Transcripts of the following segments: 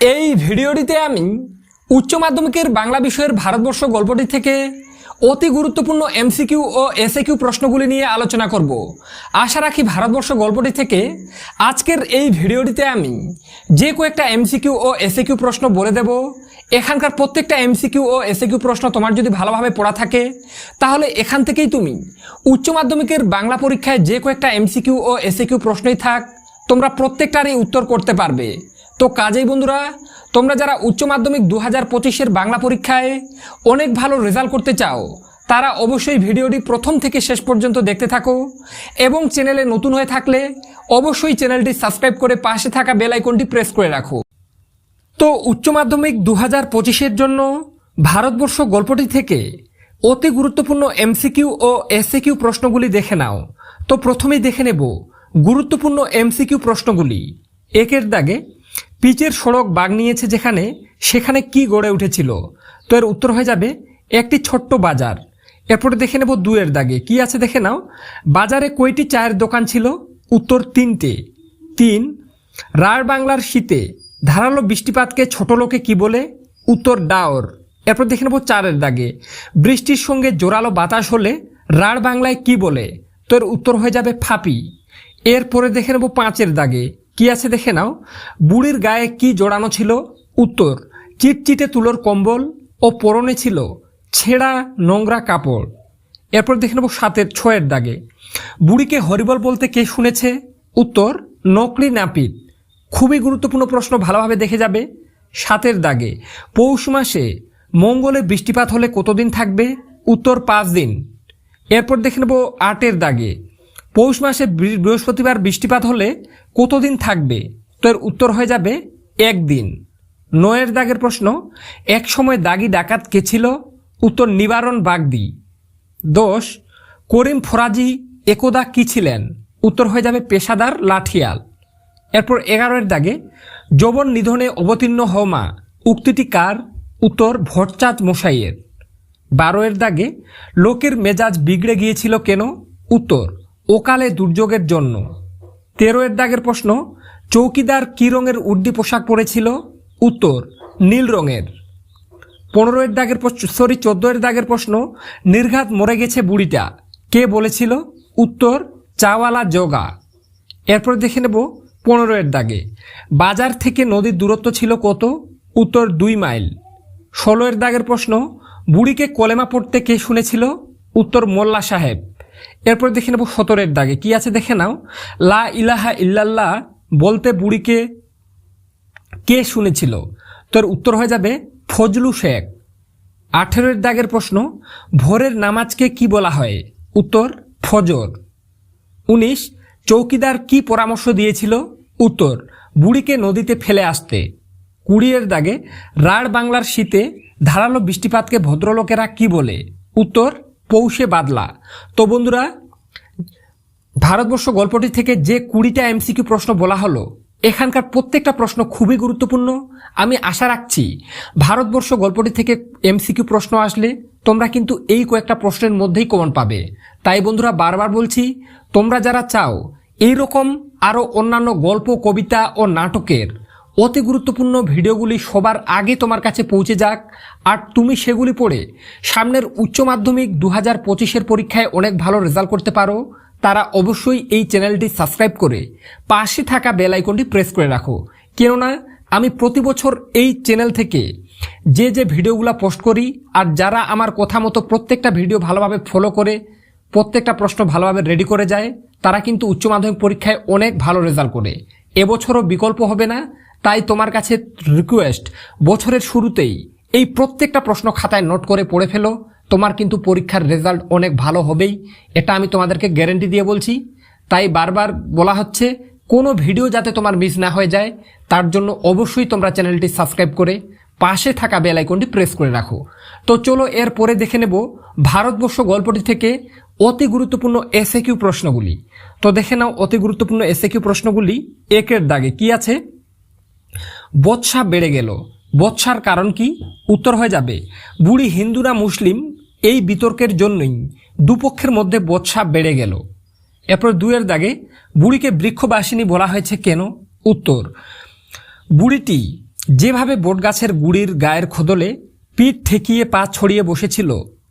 এই ভিডিওটিতে আমি উচ্চ মাধ্যমিকের বাংলা বিষয়ের ভারতবর্ষ গল্পটি থেকে অতি গুরুত্বপূর্ণ এমসিকিউ ও এসএকিউ প্রশ্নগুলি নিয়ে আলোচনা করব। আশা রাখি ভারতবর্ষ গল্পটি থেকে আজকের এই ভিডিওটিতে আমি যে কয়েকটা এমসিকিউ ও এসএকিউ প্রশ্ন বলে দেব। এখানকার প্রত্যেকটা এমসিকিউ ও এসএকিউ প্রশ্ন তোমার যদি ভালোভাবে পড়া থাকে, তাহলে এখান থেকেই তুমি উচ্চ মাধ্যমিকের বাংলা পরীক্ষায় যে কয়েকটা এমসিকিউ ও এসএকিউ প্রশ্নই থাক, তোমরা প্রত্যেকটারই উত্তর করতে পারবে। তো কাজেই বন্ধুরা, তোমরা যারা উচ্চ মাধ্যমিক দু হাজার পঁচিশের বাংলা পরীক্ষায় অনেক ভালো রেজাল্ট করতে চাও, তারা অবশ্যই ভিডিওটি প্রথম থেকে শেষ পর্যন্ত দেখতে থাকো এবং চ্যানেলে নতুন হয়ে থাকলে অবশ্যই চ্যানেলটি সাবস্ক্রাইব করে পাশে থাকা বেল আইকনটি প্রেস করে রাখো। তো উচ্চ মাধ্যমিক দু হাজার পঁচিশের জন্য ভারতবর্ষ গল্পটি থেকে অতি গুরুত্বপূর্ণ এমসিকিউ ও এসসিকিউ প্রশ্নগুলি দেখে নাও। তো প্রথমেই দেখে নেব গুরুত্বপূর্ণ এমসিকিউ প্রশ্নগুলি। একের দাগে পিচের সড়ক বাগ নিয়েছে যেখানে, সেখানে কি গড়ে উঠেছিল? তো এর উত্তর হয়ে যাবে, একটি ছোট্ট বাজার। এরপরে দেখে নেব দুয়ের দাগে। কি আছে দেখে নাও। বাজারে কয়টি চায়ের দোকান ছিল? উত্তর তিনটে। তিন, রাঢ় বাংলার শীতে। ধারালো বৃষ্টিপাতকে ছোট লোকে কি বলে? উত্তর ডাওর। এরপর দেখে নেব চারের দাগে। বৃষ্টির সঙ্গে জোরালো বাতাস হলে রাঢ় বাংলায় কি বলে? তোর উত্তর হয়ে যাবে ফাপি। এরপরে দেখে নেব পাঁচের দাগে। কি আছে দেখে নাও। বুড়ির গায়ে কি জড়ানো ছিল? উত্তর, চিটচিটে তুলোর কম্বল ও পরনে ছিল ছেঁড়া নোংরা কাপড়। এরপর দেখে নেব সাতের ছয়ের দাগে। বুড়িকে হরিবল বলতে কে শুনেছে? উত্তর, নকলি নাপিত। খুবই গুরুত্বপূর্ণ প্রশ্ন ভালোভাবে দেখে যাবে। সাতের দাগে, পৌষ মাসে মঙ্গলে বৃষ্টিপাত হলে কতদিন থাকবে? উত্তর, পাঁচ দিন। এরপর দেখে নেব আটের দাগে, পৌষ মাসে বৃহস্পতিবার বৃষ্টিপাত হলে কতদিন থাকবে? তো এর উত্তর হয়ে যাবে একদিন। নয়ের দাগের প্রশ্ন, এক সময় দাগি ডাকাত কে ছিল? উত্তর, নিবারণ বাগদি। দোষ করিম ফরাজি একদা কি ছিলেন? উত্তর হয়ে যাবে পেশাদার লাঠিয়াল। এরপর এগারোয়ের দাগে, যৌবন নিধনে অবতীর্ণ হওমা উক্তিটি কার? উত্তর ভট্টাচ মশাইয়ের। বারোয়ের দাগে, লোকের মেজাজ বিগড়ে গিয়েছিল কেন? উত্তর ওকালে দুর্যোগের জন্য। তেরোয়ের দাগের প্রশ্ন, চৌকিদার কী রঙের উড্ডি পোশাক পরেছিল? উত্তর, নীল রঙের। পনেরো এর দাগের সরি চোদ্দোয়ের দাগের প্রশ্ন, নির্ঘাত মরে গেছে বুড়িটা। কে বলেছিল? উত্তর, চাওয়ালা জগা। এরপর দেখে নেব পনেরো এর দাগে। বাজার থেকে নদীর দূরত্ব ছিল কত? উত্তর, দুই মাইল। ষোলো এর দাগের প্রশ্ন, বুড়িকে কলেমা পড়তে কে শুনেছিল? উত্তর, মোল্লা সাহেব। এরপর দেখে নেব সতেরোর দাগে। কি আছে দেখে নাও? লা ইলাহা ইল্লাল্লাহ বলতে বুড়িকে কে শুনেছিল? তোর উত্তর হয়ে যাবে ফজলু শেখ। আঠেরোর দাগের প্রশ্ন, ভোরের নামাজকে কি বলা হয়? উত্তর, ফজর। উনিশ, চৌকিদার কি পরামর্শ দিয়েছিল? উত্তর, বুড়িকে নদীতে ফেলে আসতে। কুড়িয়ের দাগে, রাঢ় বাংলার শীতে ধারালো বৃষ্টিপাতকে ভদ্রলোকেরা কি বলে? উত্তর পৌষে বাদলা। তো বন্ধুরা, ভারতবর্ষ গল্পটি থেকে যে কুড়িটা এমসিকিউ প্রশ্ন বলা হলো, এখানকার প্রত্যেকটা প্রশ্ন খুবই গুরুত্বপূর্ণ। আমি আশা রাখছি ভারতবর্ষ গল্পটি থেকে এমসিকিউ প্রশ্ন আসলে তোমরা কিন্তু এই কয়েকটা প্রশ্নের মধ্যেই কমন পাবে। তাই বন্ধুরা, বারবার বলছি, তোমরা যারা চাও এই রকম আরও অন্যান্য গল্প, কবিতা ও নাটকের অতি গুরুত্বপূর্ণ ভিডিওগুলি সবার আগে তোমার কাছে পৌঁছে যাক, আর তুমি সেগুলি পড়ে সামনের উচ্চ মাধ্যমিক দু হাজার পঁচিশের পরীক্ষায় অনেক ভালো রেজাল্ট করতে পারো। তারা অবশ্যই এই চ্যানেলটি সাবস্ক্রাইব করে পাশে থাকা বেল আইকনটি প্রেস করে রাখো। কেননা, আমি প্রতি বছর এই চ্যানেল থেকে যে যে ভিডিওগুলো পোস্ট করি, আর যারা আমার কথা মতো প্রত্যেকটা ভিডিও ভালোভাবে ফলো করে, প্রত্যেকটা প্রশ্ন ভালোভাবে রেডি করে যায়, তারা কিন্তু উচ্চ মাধ্যমিক পরীক্ষায় অনেক ভালো রেজাল্ট করে। এবছরও বিকল্প হবে না তাই তোমার কাছে রিকোয়েস্ট বছরের শুরুতেই এই প্রত্যেকটা প্রশ্ন খাতায় নোট করে পড়ে ফেলো। তোমার কিন্তু পরীক্ষার রেজাল্ট অনেক ভালো হবেই। এটা আমি তোমাদেরকে গ্যারেন্টি দিয়ে বলছি। তাই বারবার বলা হচ্ছে, কোনো ভিডিও যাতে তোমার মিস না হয়ে যায়, তার জন্য অবশ্যই তোমরা চ্যানেলটি সাবস্ক্রাইব করে পাশে থাকা বেল আইকনটি প্রেস করে রাখো। তো চলো এর পরে দেখে নেব ভারতবর্ষ গল্পটি থেকে অতি গুরুত্বপূর্ণ এসএ কিউ প্রশ্নগুলি। তো দেখে নাও অতি গুরুত্বপূর্ণ এসএ কিউ প্রশ্নগুলি একের দাগে। কি আছে? বৎসা বেড়ে গেল। বৎসার কারণ কি? উত্তর হয়ে যাবে। বুড়ি হিন্দুরা মুসলিম, এই বিতর্কের জন্যই দুপক্ষের মধ্যে বৎসা বেড়ে গেল। এরপর দুয়ের দাগে বুড়িকে বৃক্ষবাসিনী বলা হয়েছে কেন? উত্তর, বুড়িটি যেভাবে বটগাছের গুড়ির গায়ের খোদলে পিঠ ঠেকিয়ে পা ছড়িয়ে বসেছিল,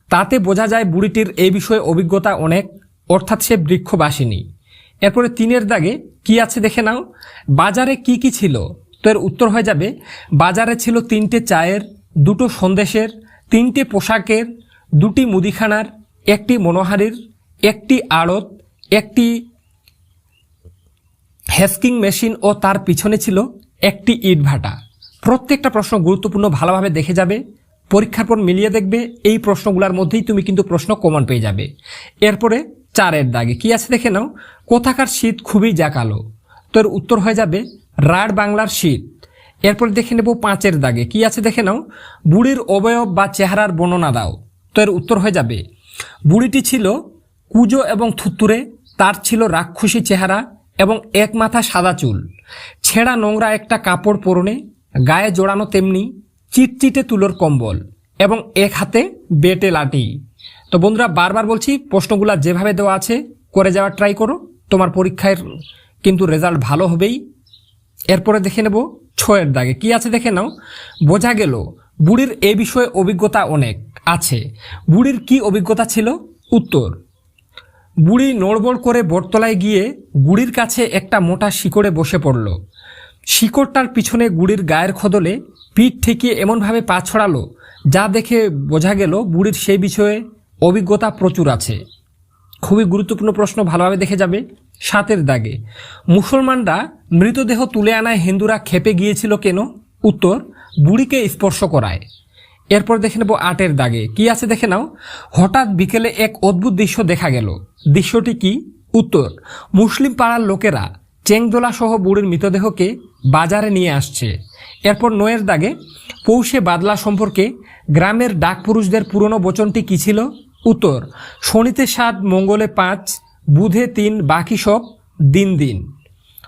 তাতে বোঝা যায় বুড়িটির এই বিষয়ে অভিজ্ঞতা অনেক, অর্থাৎ সে বৃক্ষবাসিনী। এরপরে তিনের দাগে কি আছে দেখে নাও। বাজারে কি কি ছিল? তো এর উত্তর হয়ে যাবে, বাজারে ছিল তিনটে চায়ের, দুটো সন্দেশের, তিনটে পোশাকের, দুটি মুদিখানার, একটি মনোহারির, একটি আড়ত, একটি হ্যাস্কিং মেশিন ও তার পিছনে ছিল একটি ইট ভাটা। প্রত্যেকটা প্রশ্ন গুরুত্বপূর্ণ, ভালোভাবে দেখে যাবে, পরীক্ষার পর মিলিয়ে দেখবে, এই প্রশ্নগুলোর মধ্যেই তুমি কিন্তু প্রশ্ন কমন পেয়ে যাবে। এরপরে চারের দাগে, কি আছে দেখে নাও? কোথাকার শীত খুবই জাকালো। তোর উত্তর হয়ে যাবে রাঢ় বাংলার শীত। এরপর দেখে নেব পাঁচের দাগে। কি আছে দেখে নাও? বুড়ির অবয়ব বা চেহারার বর্ণনা দাও। তো এর উত্তর হয়ে যাবে। বুড়িটি ছিল কুজো এবং থুত্তুরে তার ছিল রাক্ষসী চেহারা এবং এক মাথা সাদা চুল। ছেঁড়া নোংরা একটা কাপড় পরনে, গায়ে জোড়ানো তেমনি, চিটচিটে তুলোর কম্বল এবং এক হাতে বেটে লাঠি। তো বন্ধুরা, বারবার বলছি, প্রশ্নগুলো যেভাবে দেওয়া আছে, করে যাওয়ার ট্রাই করো। তোমার পরীক্ষায় কিন্তু রেজাল্ট ভালো হবেই। এরপরে দেখে নেব ছয়ের দাগে। কি আছে দেখে নাও? বোঝা গেল বুড়ির এ বিষয়ে অভিজ্ঞতা অনেক আছে। বুড়ির কি অভিজ্ঞতা ছিল? উত্তর, বুড়ি নড়বড় করে বটতলায় গিয়ে গুড়ির কাছে একটা মোটা শিকড়ে বসে পড়ল। শিকড়টার পিছনে গুড়ির গায়ের খদলে পিঠ ঠেকিয়ে এমনভাবে পা ছড়ালো, যা দেখে বোঝা গেল বুড়ির সেই বিষয়ে অভিজ্ঞতা প্রচুর আছে। খুবই গুরুত্বপূর্ণ প্রশ্ন, ভালোভাবে দেখে যাবে। সাতের দাগে। মুসলমানরা মৃতদেহ তুলে আনায় হিন্দুরা খেপে গিয়েছিল কেন? উত্তর, বুড়িকে স্পর্শ করায়। এরপর দেখে নেব আটের দাগে। কি আছে দেখে নাও? হঠাৎ বিকেলে এক অদ্ভুত দৃশ্য দেখা গেল। দৃশ্যটি কি? উত্তর, মুসলিম পাড়ার লোকেরা চেংদোলা সহ বুড়ির মৃতদেহকে বাজারে নিয়ে আসছে। এরপর নয়ের দাগে, পৌষে বাদলা সম্পর্কে গ্রামের ডাক পুরুষদের পুরনো বচনটি কি ছিল? উত্তর, শনিতে সাত, মঙ্গলে পাঁচ বুধে তিন, বাকি সব দিন দিন।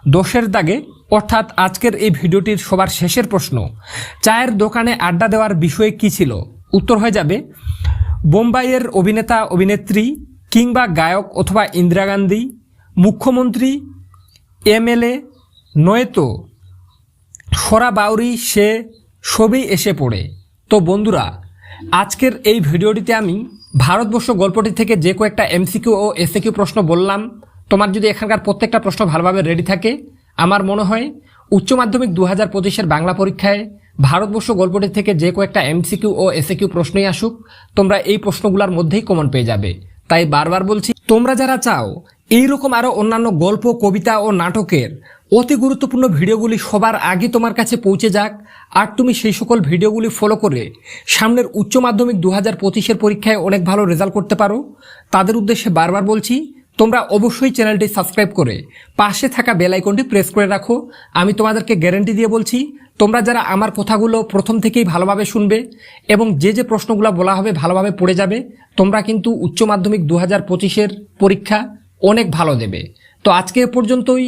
দোষের দাগে, অর্থাৎ আজকের এই ভিডিওটির সবার শেষের প্রশ্ন, চায়ের দোকানে আড্ডা দেওয়ার বিষয়ে কি ছিল? উত্তর হয়ে যাবে, বোম্বাইয়ের অভিনেতা, অভিনেত্রী কিংবা গায়ক অথবা ইন্দিরা গান্ধী, মুখ্যমন্ত্রী, এমএলএ, নয়তো সরা বাউরি, সে সবই এসে পড়ে। তো বন্ধুরা, আজকের এই ভিডিওটিতে আমি ভারতবর্ষ গল্পটি থেকে যে কয়েকটা এমসিকিউ ও এসএকিউ প্রশ্ন বললাম, তোমার যদি এখানকার প্রত্যেকটা প্রশ্ন ভালোভাবে রেডি থাকে, আমার মনে হয় উচ্চ মাধ্যমিক দু হাজার পঁচিশের বাংলা পরীক্ষায় ভারতবর্ষ গল্পটি থেকে যে কয়েকটা এমসিকিউ ও এসএকিউ প্রশ্নই আসুক, তোমরা এই প্রশ্নগুলোর মধ্যেই কমন পেয়ে যাবে। তাই বারবার বলছি, তোমরা যারা চাও, এইরকম আরও অন্যান্য গল্প, কবিতা ও নাটকের অতি গুরুত্বপূর্ণ ভিডিওগুলি সবার আগে তোমার কাছে পৌঁছে যাক, আর তুমি সেই সকল ভিডিওগুলি ফলো করে সামনের উচ্চ মাধ্যমিক দু হাজার পঁচিশের পরীক্ষায় অনেক ভালো রেজাল্ট করতে পারো। তাদের উদ্দেশ্যে বারবার বলছি, তোমরা অবশ্যই চ্যানেলটি সাবস্ক্রাইব করে পাশে থাকা বেল আইকনটি প্রেস করে রাখো। আমি তোমাদেরকে গ্যারেন্টি দিয়ে বলছি, তোমরা যারা আমার কথাগুলো প্রথম থেকেই ভালোভাবে শুনবে এবং যে যে প্রশ্নগুলো বলা হবে ভালোভাবে পড়ে যাবে, তোমরা কিন্তু উচ্চ মাধ্যমিক দু হাজার পঁচিশের পরীক্ষা অনেক ভালো দেবে। তো আজকে এ পর্যন্তই।